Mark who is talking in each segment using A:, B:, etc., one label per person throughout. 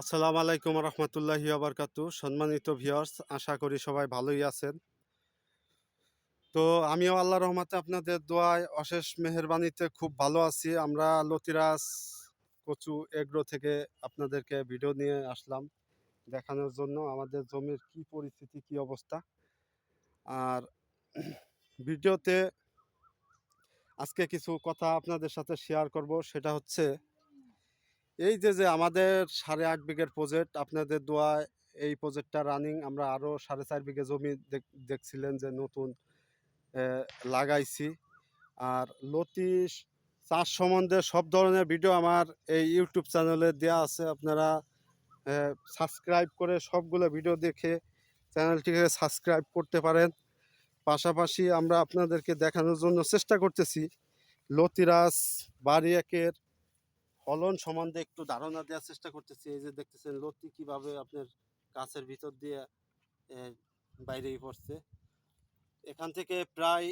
A: আসসালামু আলাইকুম রহমতুল্লাহি আবরকাতু সম্মানিত ভিউয়ার্স, আশা করি সবাই ভালোই আছেন। তো আমিও আল্লাহ রহমতে আপনাদের দোয়ায় অশেষ মেহেরবানিতে খুব ভালো আছি। আমরা লতিরাজ কচু এগ্রো থেকে আপনাদেরকে ভিডিও নিয়ে আসলাম দেখানোর জন্য আমাদের জমির কি পরিস্থিতি, কি অবস্থা। আর ভিডিওতে আজকে কিছু কথা আপনাদের সাথে শেয়ার করব। সেটা হচ্ছে এই যে যে আমাদের সাড়ে আট বিঘের প্রজেক্ট আপনাদের দোয়ায় এই প্রজেক্টটা রানিং আমরা আরও সাড়ে চার বিঘে জমি দেখ- দেখছিলেন যে নতুন লাগাইছি। আর লতি চাষ সম্বন্ধে সব ধরনের ভিডিও আমার এই ইউটিউব চ্যানেলে দেওয়া আছে, আপনারা সাবস্ক্রাইব করে সবগুলো ভিডিও দেখে চ্যানেলটিকে সাবস্ক্রাইব করতে পারেন। পাশাপাশি আমরা আপনাদেরকে দেখানোর জন্য চেষ্টা করতেছি। লতিরাজ বাড়ি একের ফলন সম্বন্ধে একটু ধারণা দেওয়ার চেষ্টা করতেছি। এই যে দেখতেছেন লতি কীভাবে আপনার গাছের ভিতর দিয়ে বাইরেই পড়ছে। এখান থেকে প্রায়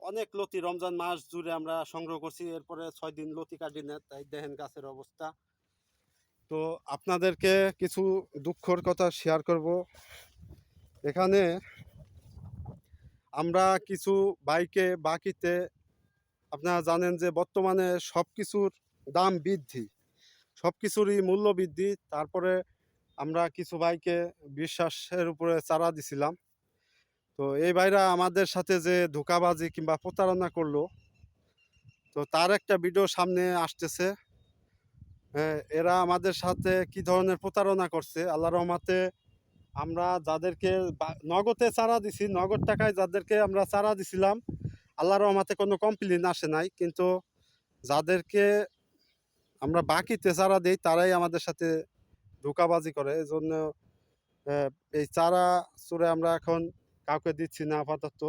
A: অনেক লতি রমজান মাস জুড়ে আমরা সংগ্রহ করছি। এরপরে ছয় দিন লতি কাটি না, তাই দেখেন গাছের অবস্থা। তো আপনাদেরকে কিছু দুঃখর কথা শেয়ার করব। এখানে আমরা কিছু বাইকে, বাকিতে আপনারা জানেন যে বর্তমানে সব কিছুর দাম বৃদ্ধি। সব কিছুরই মূল্য বৃদ্ধি। তারপরে আমরা কিছু ভাইকে বিশ্বাসের উপরে চারা দিছিলাম। তো এই ভাইরা আমাদের সাথে যে ধোকাবাজি কিংবা প্রতারণা করল তো তার একটা ভিডিও সামনে আসতেছে। হ্যাঁ, এরা আমাদের সাথে কি ধরনের প্রতারণা করছে? আল্লাহ রহমাতে আমরা যাদেরকে নগদে চারা দিছি নগদ টাকায় যাদেরকে আমরা চারা দিছিলাম আল্লাহ রহমাতে কোনো কমপ্লেন আসে নাই। কিন্তু যাদেরকে আমরা বাকিতে চারা দিই, তারাই আমাদের সাথে ধোকাবাজি করে। এই জন্য এই চারা চুরে আমরা এখন কাউকে দিচ্ছি না আপাতত।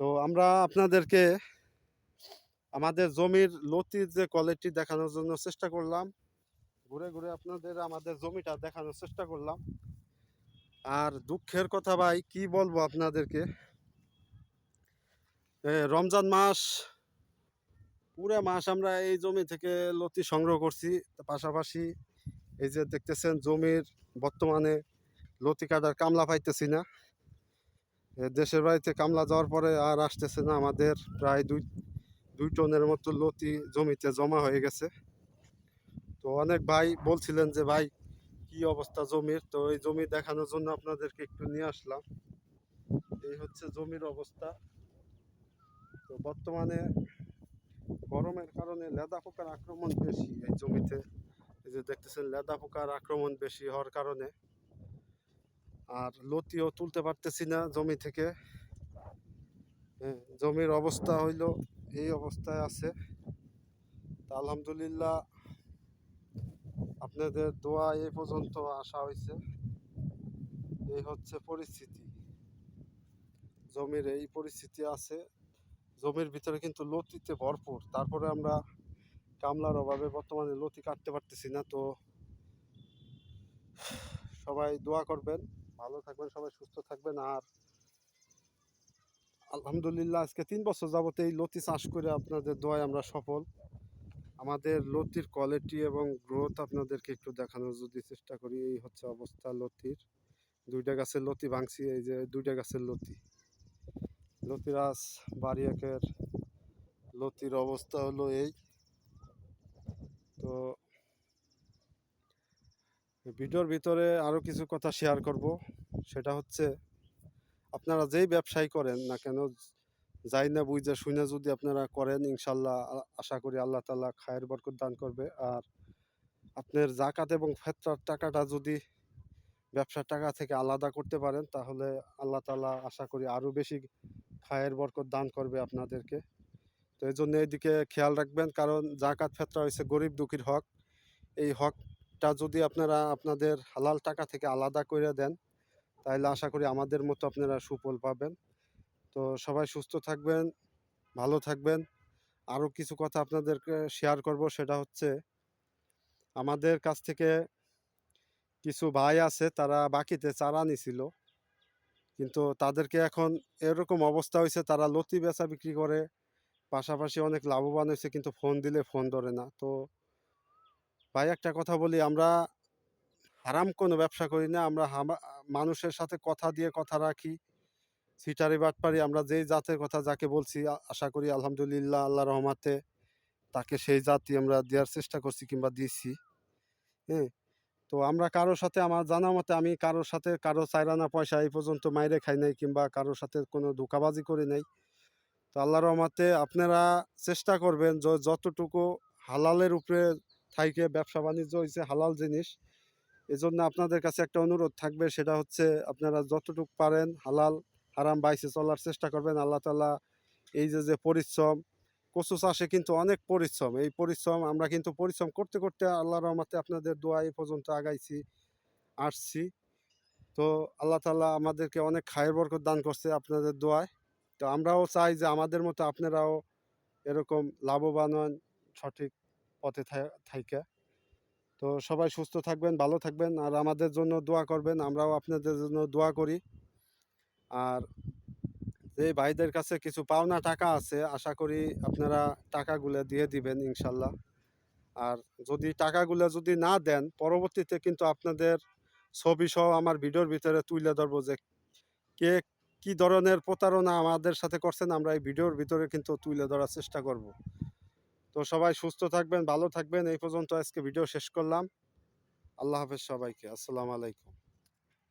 A: তো আমরা আপনাদেরকে আমাদের জমির লতির যে কোয়ালিটি দেখানোর জন্য চেষ্টা করলাম, ঘুরে ঘুরে আপনাদের আমাদের জমিটা দেখানোর চেষ্টা করলাম। আর দুঃখের কথা ভাই, কি বলব আপনাদেরকে? রমজান মাস পুরো মাস আমরা এই জমি থেকে লতি সংগ্রহ করছি। পাশাপাশি এই যে দেখতেছেন জমির বর্তমানে লতি কাটার কামলা পাইতেছি না। দেশের বাড়িতে কামলা যাওয়ার পরে আর আসতেছে না। আমাদের প্রায় দুই দুই টনের মতো লতি জমিতে জমা হয়ে গেছে। তো অনেক ভাই বলছিলেন যে, ভাই, কি অবস্থা জমির? তো এই জমি দেখানোর জন্য আপনাদেরকে একটু নিয়ে আসলাম। এই হচ্ছে জমির অবস্থা। তো বর্তমানে গরমের কারণে লেদা পোকার আক্রমণ বেশি এই জমিতে। এই যে দেখতেছেন লেদা পোকার আক্রমণ বেশি হওয়ার কারণে। আর লতিও তুলতে পারতেছি না জমি থেকে। হ্যাঁ, জমির অবস্থা হইল এই অবস্থায় আছে। তা আলহামদুলিল্লাহ আপনাদের দোয়া এই পর্যন্ত আসা হয়েছে। এই হচ্ছে পরিস্থিতি। জমির এই পরিস্থিতি আছে। জমির ভিতরে কিন্তু লতিতে ভরপুর। তারপরে আমরা কামলার অভাবে বর্তমানে লতি কাটতে পারতেছি না, তো সবাই দোয়া করবেন, ভালো থাকবেন, সবাই সুস্থ থাকবেন। আর আলহামদুলিল্লাহ, আজকে তিন বছর যাবত এই লতি চাষ করে আপনাদের দোয়ায় আমরা সফল। আমাদের লতির কোয়ালিটি এবং গ্রোথ আপনাদেরকে একটু দেখানোর যদি চেষ্টা করি, এই হচ্ছে অবস্থা লতির। দুইটা গাছের লতি ভাঙছি, এই যে দুইটা গাছের লতি। লতিরাজ বাড়ি একের লতির অবস্থা হলো এই। তো ভিডিওর ভিতরে আরও কিছু কথা শেয়ার করব। সেটা হচ্ছে, আপনারা যেই ব্যবসায় করেন না কেন, যাই না বুঝে শুনে যদি আপনারা করেন, ইনশাল্লাহ আশা করি আল্লাহ তালা খায়ের বরকত দান করবে। আর আপনার জাকাত এবং ফেতরার টাকাটা যদি ব্যবসার টাকা থেকে আলাদা করতে পারেন, তাহলে আল্লাহ তালা আশা করি আরও বেশি খায়ের বরকত দান করবে আপনাদেরকে। তো এই জন্য এইদিকে খেয়াল রাখবেন, কারণ জাকাত ফেতরা হয়েছে গরিব দুঃখীর হক। এই হকটা যদি আপনারা আপনাদের হালাল টাকা থেকে আলাদা করে দেন, তাহলে আশা করি আমাদের মতো আপনারা সুফল পাবেন। তো সবাই সুস্থ থাকবেন, ভালো থাকবেন। আরও কিছু কথা আপনাদেরকে শেয়ার করব, সেটা হচ্ছে আমাদের কাছ থেকে কিছু ভাই আছে, তারা বাকিতে চারা নিছিল। কিন্তু তাদেরকে এখন এরকম অবস্থা হয়েছে তারা লতি বেচা বিক্রি করে। পাশাপাশি অনেক লাভবান হয়েছে কিন্তু ফোন দিলে ফোন ধরে না। তো ভাই, একটা কথা বলি, আমরা হারাম কোনো ব্যবসা করি না। আমরা মানুষের সাথে কথা দিয়ে কথা রাখি। সিটারি বাটপারি, আমরা যেই জাতের কথা যাকে বলছি আশা করি, আলহামদুলিল্লাহ আল্লাহ রহমাতে তাকে সেই জাতি আমরা দেওয়ার চেষ্টা করছি কিংবা দিয়েছি হ্যাঁ? তো আমরা কারোর সাথে আমার জানা মতে আমি কারোর সাথে কারও চাইরানা পয়সা এই পর্যন্ত মাইরে খাই নাই কিংবা কারোর সাথে কোনো ধোকাবাজি করি নাই। তো আল্লাহর রহমাতে আপনারা চেষ্টা করবেন যতটুকু হালালের উপরে থাইকে ব্যবসা বাণিজ্য হয়েছে হালাল জিনিস, এজন্য আপনাদের কাছে একটা অনুরোধ থাকবে, সেটা হচ্ছে আপনারা যতটুকু পারেন হালাল হারাম বাইসে চলার চেষ্টা করবেন। আল্লাহ তালা এই যে যে পরিশ্রম কচু চাষে কিন্তু অনেক পরিশ্রম। এই পরিশ্রম আমরা কিন্তু পরিশ্রম করতে করতে আল্লাহ রহমাতে আপনাদের দোয়া এই পর্যন্ত আগাইছি, আসছি। তো আল্লাহ তালা আমাদেরকে অনেক খায়ের বরকত দান করছে আপনাদের দোয়ায়। তো আমরাও চাই যে আমাদের মতো আপনারাও এরকম লাভবান হন সঠিক পথে থাইকা। তো সবাই সুস্থ থাকবেন, ভালো থাকবেন, আর আমাদের জন্য দোয়া করবেন। আমরাও আপনাদের জন্য দোয়া করি। আর যে ভাইদের কাছে কিছু পাওনা টাকা আছে, আশা করি আপনারা টাকাগুলো দিয়ে দিবেন ইনশাল্লাহ। আর যদি টাকাগুলো যদি না দেন, পরবর্তীতে কিন্তু আপনাদের ছবি সহ আমার ভিডিওর ভিতরে তুলে ধরবো যে কে কি ধরনের প্রতারণা আমাদের সাথে করছেন, আমরা এই ভিডিওর ভিতরে কিন্তু তুলে ধরার চেষ্টা করব। তো সবাই সুস্থ থাকবেন, ভালো থাকবেন, এই পর্যন্ত আজকে ভিডিও শেষ করলাম। আল্লাহ হাফেজ সবাইকে, আসসালামু আলাইকুম।